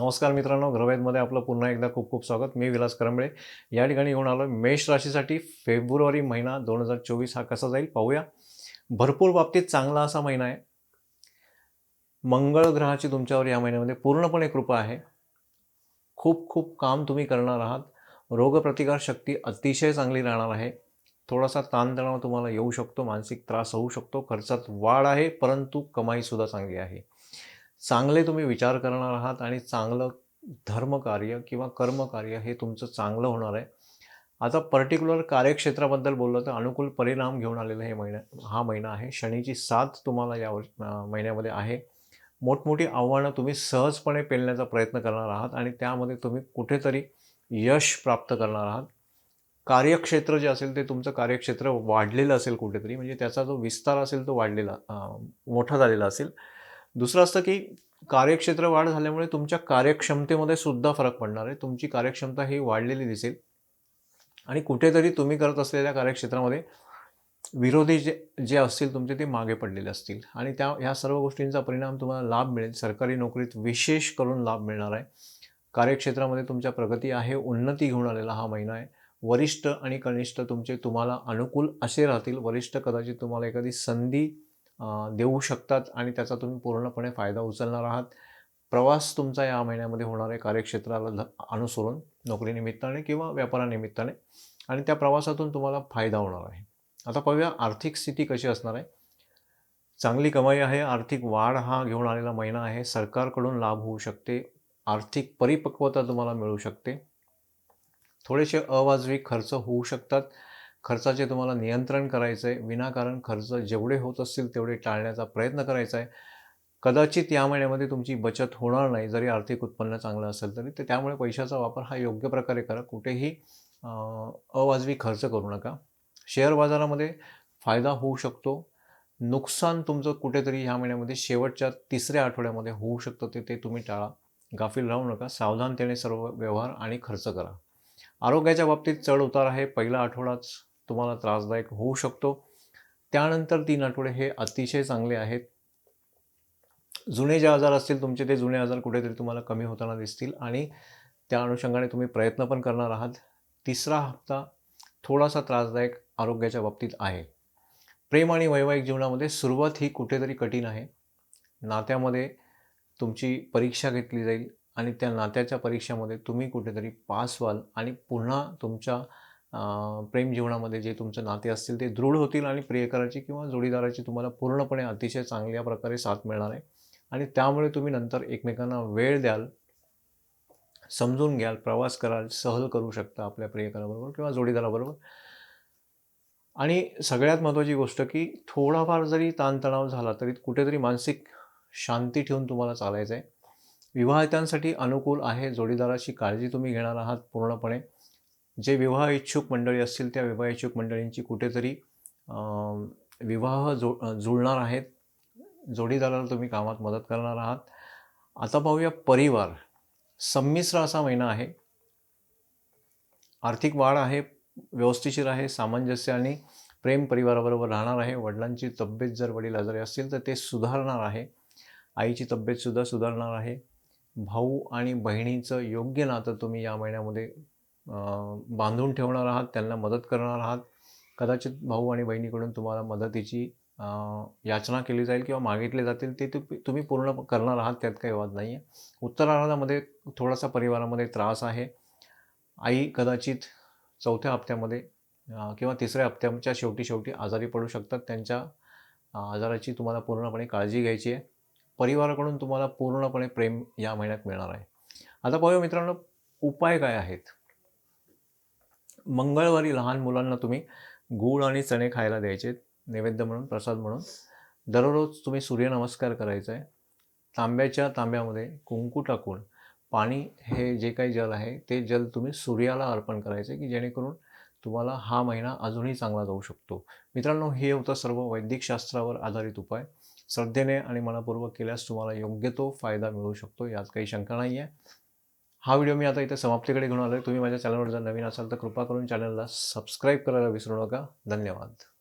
नमस्कार मित्रांनो ग्रवेदमध्ये आपलं पुन्हा एकदा खूप खूप स्वागत. मी विलास करंबळे. या ठिकाणी घेऊन आलो मेष राशीसाठी फेब्रुवारी महिना दोन हजार चोवीस हा कसा जाईल पाहूया. भरपूर बाबतीत चांगला असा महिना आहे. मंगळ ग्रहाची तुमच्यावर या महिन्यामध्ये पूर्णपणे कृपा आहे. खूप खूप काम तुम्ही करणार आहात. रोगप्रतिकार शक्ती अतिशय चांगली राहणार आहे. थोडासा ताणतणाव तुम्हाला येऊ शकतो मानसिक त्रास होऊ शकतो खर्चात वाढ आहे परंतु कमाईसुद्धा चांगली आहे. चांगले तुम्ही विचार करणार आहात आणि चांगलं धर्मकार्य किंवा कर्मकार्य हे तुमचं चांगलं होणार आहे. आता पर्टिक्युलर कार्यक्षेत्राबद्दल बोललं तर अनुकूल परिणाम घेऊन आलेलं हे महिना हा महिना आहे. शनीची साथ तुम्हाला या महिन्यामध्ये आहे. मोठमोठी आव्हानं तुम्ही सहजपणे पेलण्याचा प्रयत्न करणार आहात आणि त्यामध्ये तुम्ही कुठेतरी यश प्राप्त करणार आहात. कार्यक्षेत्र जे असेल ते तुमचं कार्यक्षेत्र वाढलेलं असेल कुठेतरी म्हणजे त्याचा जो विस्तार असेल तो वाढलेला मोठा झालेला असेल. दुसरं असतं की कार्यक्षेत्र वाढ झाल्यामुळे तुमच्या कार्यक्षमतेमध्ये सुद्धा फरक पडणार आहे. तुमची कार्यक्षमता ही वाढलेली दिसेल. आणि कुठेतरी तुम्ही करत असलेल्या कार्यक्षेत्रामध्ये विरोधी जे जे असतील तुमचे ते मागे पडलेले असतील. आणि त्या ह्या सर्व गोष्टींचा परिणाम तुम्हाला लाभ मिळेल. सरकारी नोकरीत विशेष करून लाभ मिळणार आहे. कार्यक्षेत्रामध्ये तुमच्या प्रगती आहे. उन्नती घेऊन आलेला हा महिना आहे. वरिष्ठ आणि कनिष्ठ तुमचे तुम्हाला अनुकूल असे राहतील. वरिष्ठ कदाचित तुम्हाला एखादी संधी देऊ शकतात आणि त्याचा तुम्ही पूर्णपणे फायदा उचलणार आहात. प्रवास तुमचा या महिन्यामध्ये होणार आहे कार्यक्षेत्राला अनुसरून नोकरीनिमित्ताने किंवा व्यापारानिमित्ताने आणि त्या प्रवासातून तुम्हाला फायदा होणार आहे. आता पाहूया आर्थिक स्थिती कशी असणार आहे. चांगली कमाई आहे आर्थिक वाढ हा घेऊन आलेला महिना आहे. सरकारकडून लाभ होऊ शकते आर्थिक परिपक्वता तुम्हाला मिळू शकते. थोडेसे अवाजवी खर्च होऊ शकतात. खर्चाचे तुम्हाला नियंत्रण करायचं आहे विनाकारण खर्च जेवढे होत असतील तेवढे टाळण्याचा प्रयत्न करायचा आहे कदाचित या महिन्यामध्ये तुमची बचत होणार नाही जरी आर्थिक उत्पन्न चांगलं असेल तरी तर त्यामुळे पैशाचा वापर हा योग्य प्रकारे करा. कुठेही अवाजवी खर्च करू नका. शेअर बाजारामध्ये फायदा होऊ शकतो. नुकसान तुमचं कुठेतरी ह्या महिन्यामध्ये शेवटच्या तिसऱ्या आठवड्यामध्ये होऊ शकतं ते ते तुम्ही टाळा. गाफील राहू नका. सावधानतेने सर्व व्यवहार आणि खर्च करा. आरोग्याच्या बाबतीत चढ उतार आहे. पहिला आठवडाच तुम्हाला त्रासदायक होऊ शकतो. त्यानंतर तीन आठवडे हे अतिशय चांगले आहेत. जुने जे आजार असतील तुमचे ते जुने आजार कुठेतरी तुम्हाला कमी होताना दिसतील आणि त्या अनुषंगाने तुम्ही प्रयत्न पण करणार आहात. तिसरा हप्ता थोडासा त्रासदायक आरोग्याच्या बाबतीत आहे. प्रेम आणि वैवाहिक जीवनामध्ये सुरुवात ही कुठेतरी कठीण आहे. नात्यामध्ये तुमची परीक्षा घेतली जाईल आणि त्या नात्याच्या परीक्षामध्ये तुम्ही कुठेतरी पास व्हाल आणि पुन्हा तुमच्या प्रेम जीवनामध्ये जे तुमचं नाते असतील ते दृढ होतील आणि प्रियकराची किंवा जोडीदाराची तुम्हाला पूर्णपणे अतिशय चांगल्या प्रकारे साथ मिळणार आहे. आणि त्यामुळे तुम्ही नंतर एकमेकांना वेळ द्याल समजून घ्याल प्रवास कराल सहल करू शकता आपल्या प्रियकराबरोबर किंवा जोडीदाराबरोबर. आणि सगळ्यात महत्त्वाची गोष्ट की थोडाफार जरी ताणतणाव झाला तरी कुठेतरी मानसिक शांती ठेवून तुम्हाला चालायचं आहे विवाहितांसाठी अनुकूल आहे जोडीदाराची काळजी तुम्ही घेणार आहात पूर्णपणे. जे विवाह इच्छुक मंडळी असतील त्या विवाह इच्छुक मंडळींची कुठेतरी विवाह जो जुळणार आहेत. जोडीदाराला तुम्ही कामात मदत करणार आहात. आता पाहूया परिवार. संमिश्र असा महिना आहे. आर्थिक वाढ आहे व्यवस्थिशीर आहे सामंजस्य आणि प्रेम परिवाराबरोबर राहणार आहे. वडिलांची तब्येत जर वडील आजारी असतील तर ते सुधारणार आहे. आईची तब्येतसुद्धा सुधारणार आहे. भाऊ आणि बहिणीचं योग्य नातं तुम्ही या महिन्यामध्ये बांधून ठेवणार आहात त्यांना मदत करणार आहात. कदाचित भाऊ आणि बहिणीकडून तुम्हाला मदतीची याचना केली जाईल किंवा मागितले जातील ते तुम्ही पूर्ण करणार आहात त्यात काही वाद नाही आहे उत्तरार्धामध्ये थोडासा परिवारामध्ये त्रास आहे. आई कदाचित चौथ्या हप्त्यामध्ये किंवा तिसऱ्या हप्त्याच्या शेवटी शेवटी आजारी पडू शकतात. त्यांच्या आजाराची तुम्हाला पूर्णपणे काळजी घ्यायची आहे. परिवाराकडून तुम्हाला पूर्णपणे प्रेम या महिन्यात मिळणार आहे. आता पाहूया मित्रांनो उपाय काय आहेत? मंगळवारी लहान मुलांना तुम्ही गूळ आणि चणे खायला द्यायचे नैवेद्य म्हणून प्रसाद म्हणून. दररोज तुम्ही सूर्यनमस्कार करायचा आहे तांब्याच्या तांब्यामध्ये कुंकू टाकून पाणी हे जे काही जल आहे ते जल तुम्ही सूर्याला अर्पण करायचे की जेणेकरून तुम्हाला हा महिना अजूनही चांगला जाऊ शकतो. मित्रांनो हे होतं सर्व वैदिक शास्त्रावर आधारित उपाय. श्रद्धेने आणि मनापूर्वक केल्यास तुम्हाला योग्य तो फायदा मिळू शकतो यात काही शंका नाही आहे हा व्हिडिओ मी आता इथे समाप्तीकडे घेऊन आलो आहे तुम्ही माझ्या चॅनलवर जर नवीन असाल तर कृपा करून चॅनलला सबस्क्राईब करायला विसरू नका. धन्यवाद.